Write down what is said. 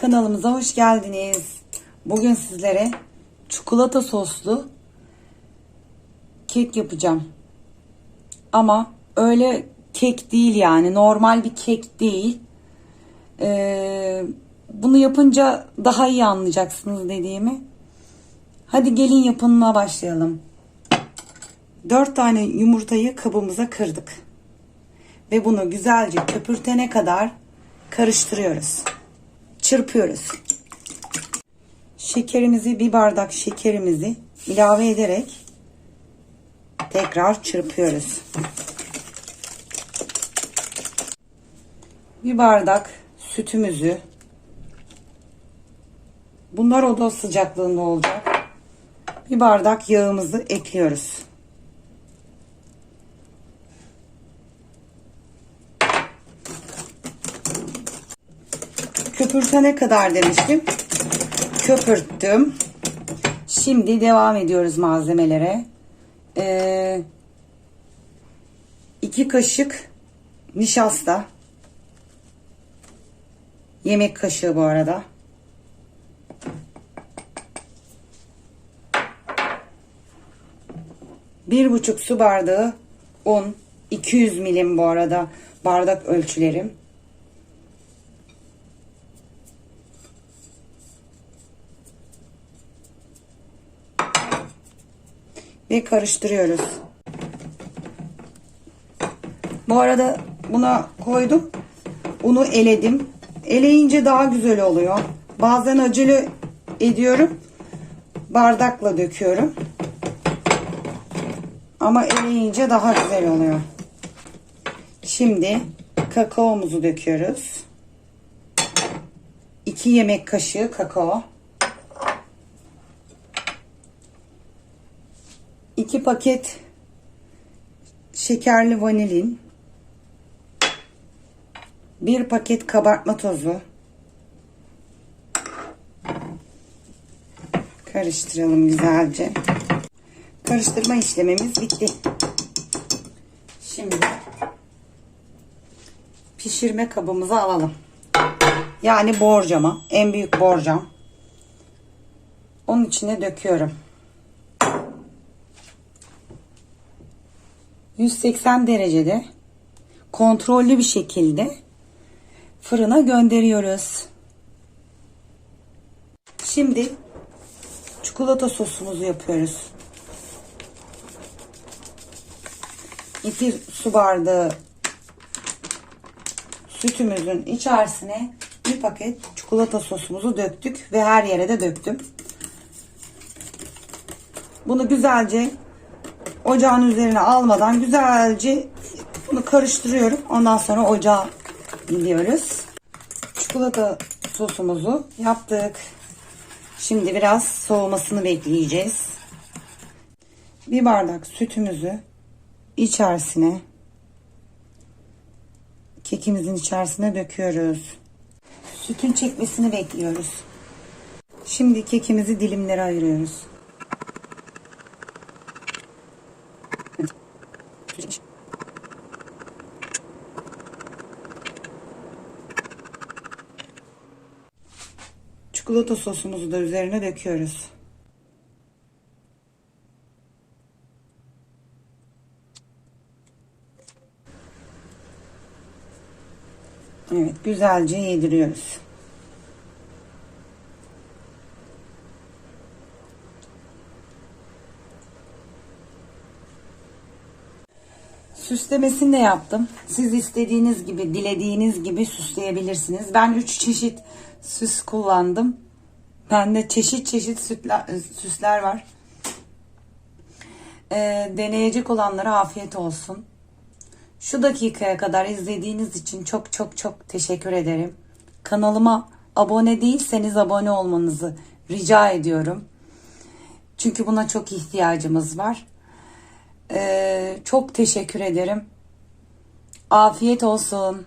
Kanalımıza hoş geldiniz. Bugün sizlere çikolata soslu kek yapacağım. Ama öyle kek değil yani normal bir kek değil. Ee, bunu yapınca daha iyi anlayacaksınız dediğimi. Hadi gelin yapımına başlayalım. 4 tane yumurtayı kabımıza kırdık. Ve bunu güzelce köpürtene kadar karıştırıyoruz. Çırpıyoruz. Şekerimizi bir bardak şekerimizi ilave ederek tekrar çırpıyoruz. Bir bardak sütümüzü bunlar oda sıcaklığında olacak. Bir bardak yağımızı ekliyoruz. Köpürtene kadar demiştim. Köpürttüm. Şimdi devam ediyoruz malzemelere. Ee, iki kaşık nişasta. Yemek kaşığı bu arada. Bir buçuk su bardağı un. 200 milim bu arada bardak ölçülerim. Ve karıştırıyoruz. Bu arada buna koydum. Unu eledim. Eleyince daha güzel oluyor. Bazen acele ediyorum. Bardakla döküyorum. Ama eleyince daha güzel oluyor. Şimdi kakaomuzu döküyoruz. 2 yemek kaşığı kakao. 2 paket şekerli vanilin, 1 paket kabartma tozu, karıştıralım güzelce. Karıştırma işlemimiz bitti. Şimdi pişirme kabımıza alalım. Yani borcama, en büyük borcam. Onun içine döküyorum. 180 derecede kontrollü bir şekilde fırına gönderiyoruz. Şimdi çikolata sosumuzu yapıyoruz. 2 su bardağı sütümüzün içerisine bir paket çikolata sosumuzu döktük ve her yere de döktüm. Bunu güzelce ocağın üzerine almadan güzelce bunu karıştırıyorum. Ondan sonra ocağa gidiyoruz. Çikolata sosumuzu yaptık. Şimdi biraz soğumasını bekleyeceğiz. Bir bardak sütümüzü içerisine kekimizin içerisine döküyoruz. Sütün çekmesini bekliyoruz. Şimdi kekimizi dilimlere ayırıyoruz. Çikolata sosumuzu da üzerine döküyoruz. Evet, güzelce yediriyoruz. Süslemesini de yaptım. Siz istediğiniz gibi, dilediğiniz gibi süsleyebilirsiniz. Ben 3 çeşit süs kullandım. Bende çeşit çeşit sütler, süsler var. Ee, deneyecek olanlara afiyet olsun. Şu dakikaya kadar izlediğiniz için çok çok çok teşekkür ederim. Kanalıma abone değilseniz abone olmanızı rica ediyorum. Çünkü buna çok ihtiyacımız var. Ee, çok teşekkür ederim. Afiyet olsun.